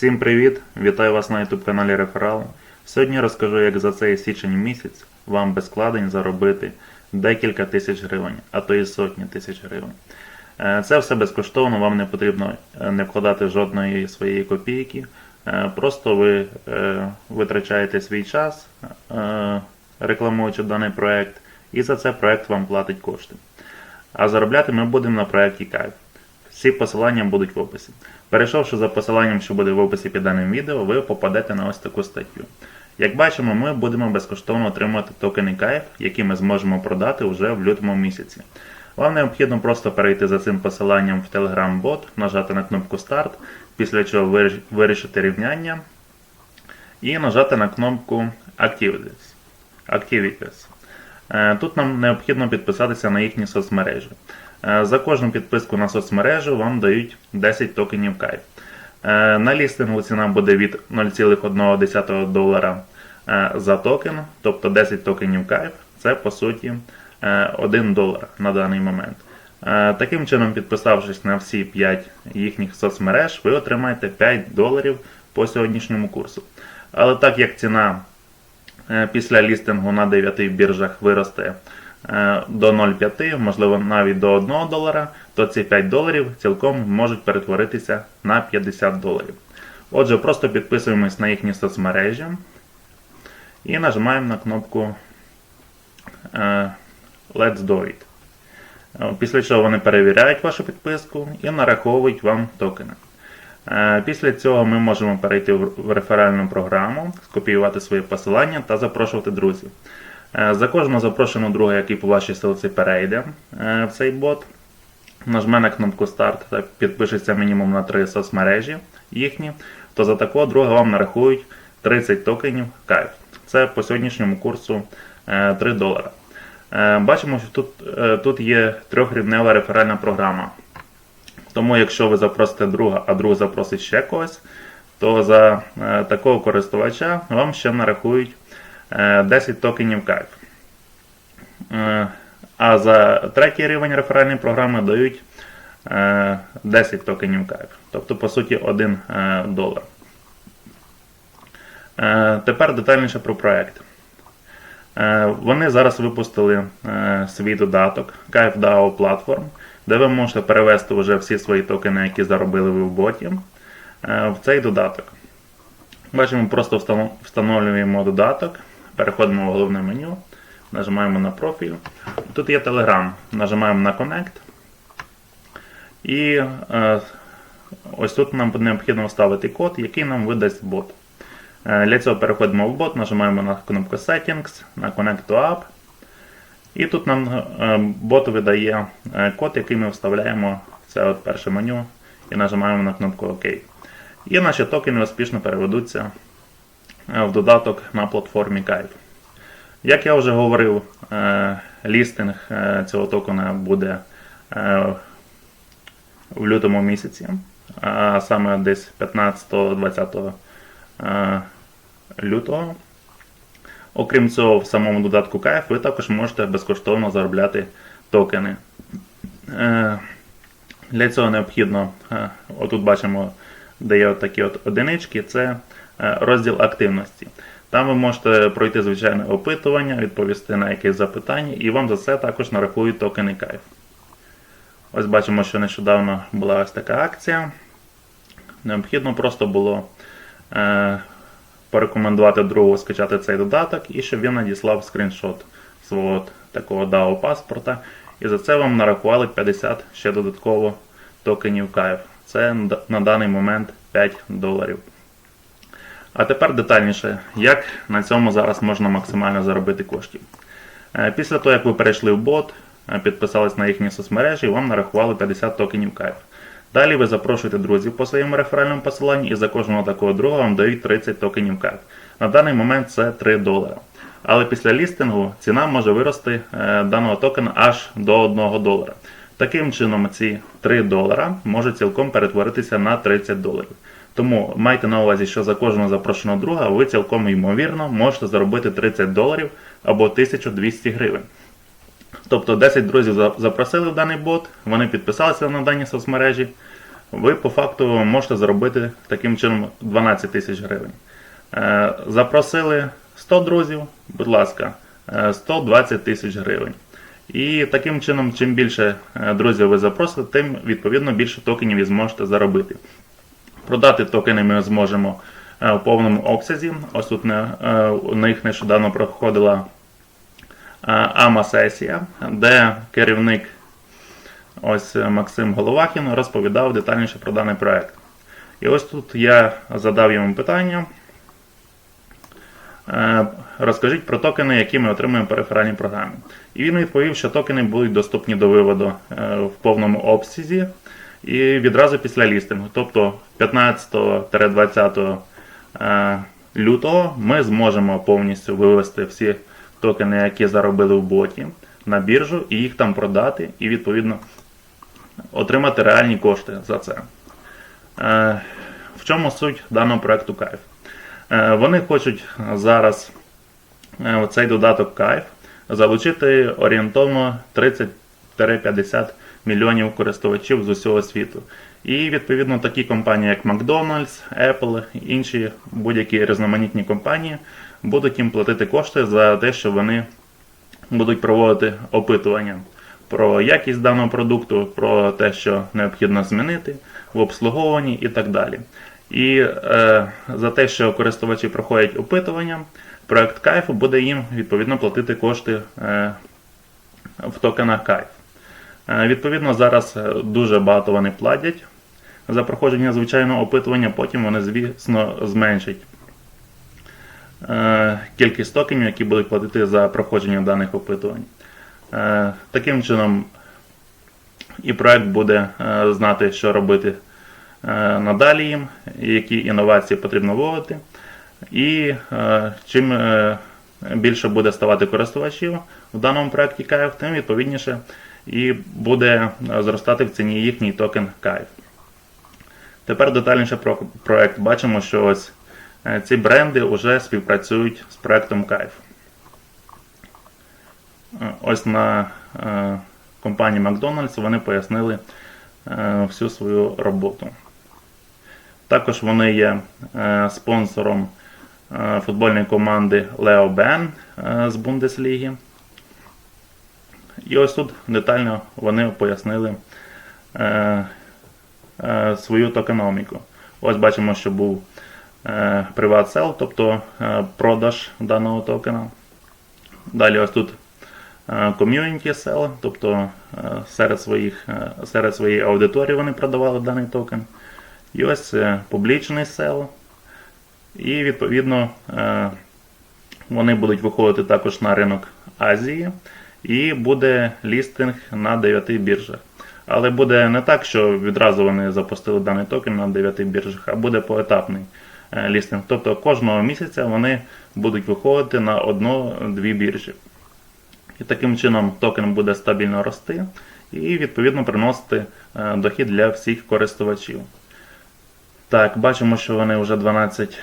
Всім привіт! Вітаю вас на YouTube каналі Реферал. Сьогодні розкажу, як за цей січень місяць вам без вкладень заробити декілька тисяч гривень, а то і сотні тисяч гривень. Е, Це все безкоштовно, вам не потрібно е, не вкладати жодної своєї копійки. Е, Просто ви витрачаєте свій час, рекламуючи даний проект, і за це проект вам платить кошти. А заробляти ми будемо на проєкті Кайф. Всі посилання будуть в описі. Перейшовши за посиланням, що буде в описі під даним відео, ви попадете на ось таку статтю. Як бачимо, ми будемо безкоштовно отримувати токени Кайф, які ми зможемо продати вже в лютому місяці. Вам необхідно просто перейти за цим посиланням в Telegram-бот, нажати на кнопку Старт, після чого виріш- вирішити рівняння і нажати на кнопку Activities. Activities. Е, Тут нам необхідно підписатися на їхні соцмережі. Е, За кожну підписку на соцмережу вам дають 10 токенів кайф. Е, На лістингу ціна буде від 0,1 долара е, за токен, тобто 10 токенів кайф. Це по суті е, 1 долар на даний момент. Таким чином, підписавшись на всі 5 їхніх соцмереж, ви отримаєте 5 доларів по сьогоднішньому курсу. Але так як ціна після лістингу на 9 біржах виросте до 0,5, можливо навіть до 1 долара, то ці 5 доларів цілком можуть перетворитися на 50 доларів. Отже, просто підписуємось на їхні соцмережі і нажимаємо на кнопку е, Let's do it. Е, Після чого вони перевіряють вашу підписку і нараховують вам токени. Е, Після цього ми можемо перейти в реферальну програму, скопіювати своє посилання та запрошувати друзів. Е, За кожного запрошеного друга, який по вашій ссылці перейде е, в цей бот, нажме на кнопку старт та підпишеться мінімум на 3 соцмережі їхні, то за такого друга вам нарахують 30 токенів кайф. Це по сьогоднішньому курсу е, 3 долара. Е, Бачимо, що тут, тут є трьохрівнева реферальна програма. Тому, якщо ви запросите друга, а друг запросить ще когось, то за такого користувача вам ще нарахують 10 токенів кайф. Е, а за третій рівень реферальної програми дають е, 10 токенів кайф. Тобто, по суті, 1 е, долар. Е, Тепер детальніше про проект. Е, Вони зараз випустили е, свій додаток KFDAO Platform, де ви можете перевести вже всі свої токени, які заробили ви в боті, е, в цей додаток. Бачимо, просто встановлюємо додаток, переходимо в головне меню, нажимаємо на профіль. Тут є Telegram, нажимаємо на Connect. І е, ось тут нам необхідно вставити код, який нам видасть бот. Е, Для цього переходимо в бот, нажимаємо на кнопку Settings, на Connect to App. І тут нам е, бот видає код, який ми вставляємо в це от перше меню і нажимаємо на кнопку ОК. І наші токени успішно переведуться в додаток на платформі Kite. Як я вже говорив, е, лістинг е, цього токена буде е, в лютому місяці, а саме десь 15-20 е, лютого. Окрім цього, в самому додатку Кайф ви також можете безкоштовно заробляти токени. Е, Для цього необхідно, е, отут бачимо, де є такі от одинички, це е, розділ активності. Там ви можете пройти звичайне опитування, відповісти на якесь запитання, і вам за це також нарахують токени Кайф. Ось бачимо, що нещодавно була ось така акція. Необхідно просто було е, порекомендувати другу скачати цей додаток і щоб він надіслав скріншот свого такого DAO паспорта. І за це вам нарахували 50 ще додатково токенів кайф. Це на даний момент 5 доларів. А тепер детальніше, як на цьому зараз можна максимально заробити коштів. Е, Після того, як ви перейшли в бот, е, підписались на їхні соцмережі, вам нарахували 50 токенів кайф. Далі ви запрошуєте друзів по своєму реферальному посиланні і за кожного такого друга вам дають 30 токенів кайф. На даний момент це 3 долара. Але після лістингу ціна може вирости е, даного токена аж до 1 долара. Таким чином, ці 3 долара можуть цілком перетворитися на 30 доларів. Тому майте на увазі, що за кожного запрошеного друга ви цілком ймовірно можете заробити 30 доларів або 1200 гривень. Тобто 10 друзів запросили в даний бот, вони підписалися на дані соцмережі, ви по факту можете заробити таким чином 12 тисяч гривень. Е, Запросили 100 друзів, будь ласка, е, 120 тисяч гривень. І таким чином, чим більше е, друзів ви запросите, тим відповідно більше токенів ви зможете заробити. Продати токени ми зможемо е, в повному обсязі. Ось тут е, у них нещодавно проходила е, АМА-сесія, де керівник ось е, Максим Головахін розповідав детальніше про даний проект. І ось тут я задав йому питання. Е, Розкажіть про токени, які ми отримуємо по реферальній програмі. І він відповів, що токени будуть доступні до виводу е, в повному обсязі і відразу після лістингу. Тобто 15-20 е, лютого ми зможемо повністю вивести всі токени, які заробили в боті, на біржу і їх там продати, і відповідно отримати реальні кошти за це. Е, В чому суть даного проекту Кайф? Е, Вони хочуть зараз цей додаток Кайф залучити орієнтовно 30-50 мільйонів користувачів з усього світу. І відповідно такі компанії, як McDonald's, Apple, інші будь-які різноманітні компанії будуть їм платити кошти за те, що вони будуть проводити опитування про якість даного продукту, про те, що необхідно змінити в обслуговуванні і так далі. І е, за те, що користувачі проходять опитування, проект Кайф буде їм відповідно платити кошти е, в токенах Кайф. Е, відповідно, зараз е, дуже багато вони платять за проходження звичайного опитування, потім вони, звісно, зменшать е, кількість токенів, які будуть платити за проходження даних опитувань. Таким чином, і проект буде знати, що робити надалі їм, які інновації потрібно вводити. І чим більше буде ставати користувачів в даному проєкті Кайф, тим відповідніше і буде е, зростати в ціні їхній токен Кайф. Тепер детальніше про проект. Бачимо, що ось е, ці бренди вже співпрацюють з проектом Кайф. Е, Ось на компанії McDonald's вони пояснили всю свою роботу. Також вони є спонсором футбольної команди Лео Бен з Бундесліги. І ось тут детально вони пояснили е, е, свою токеноміку. Ось бачимо, що був е, приват сел, тобто е, продаж даного токена. Далі ось тут е, community sell, тобто е, серед, своїх, е, серед своєї аудиторії вони продавали даний токен. І ось е, публічний сел. І відповідно е, вони будуть виходити також на ринок Азії. І буде лістинг на 9 біржах. Але буде не так, що відразу вони запустили даний токен на 9 біржах, а буде поетапний е, лістинг. Тобто кожного місяця вони будуть виходити на одну-дві біржі. І таким чином токен буде стабільно рости і відповідно приносити е, дохід для всіх користувачів. Так, бачимо, що вони вже 12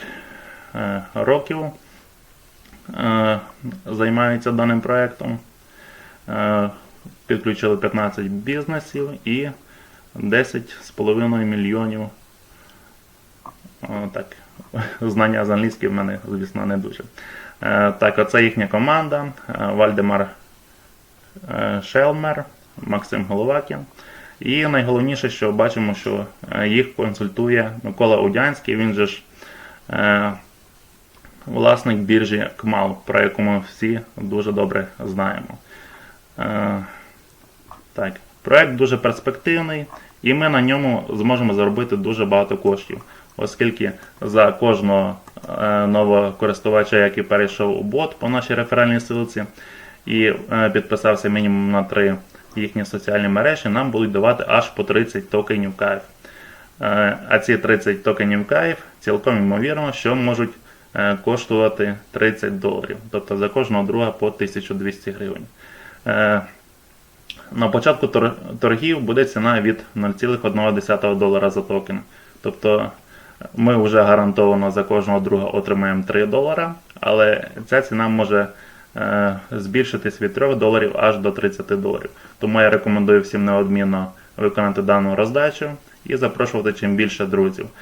е, років займаються даним проєктом. Е, Підключили 15 бізнесів і 10,5 мільйонів. Так, знання з англійської в мене, звісно, не дуже. Е, Так, оце їхня команда. Е, Вальдемар е, Шелмер, Максим Головакін. І найголовніше, що бачимо, що е, їх консультує Микола Удянський, він же ж е, власник біржі КМАЛ, про яку ми всі дуже добре знаємо. Е, Так, проект дуже перспективний, і ми на ньому зможемо заробити дуже багато коштів, оскільки за кожного е, нового користувача, який перейшов у бот по нашій реферальній ссылці і е, підписався мінімум на 3 їхні соціальні мережі, нам будуть давати аж по 30 токенів кайф. А ці 30 токенів кайф цілком ймовірно, що можуть коштувати 30 доларів. Тобто за кожного друга по 1200 гривень. Е, На початку торгів буде ціна від 0,1 долара за токен. Тобто ми вже гарантовано за кожного друга отримаємо 3 долара, але ця ціна може е, збільшитись від 3 доларів аж до 30 доларів. Тому я рекомендую всім неодмінно виконати дану роздачу і запрошувати чим більше друзів.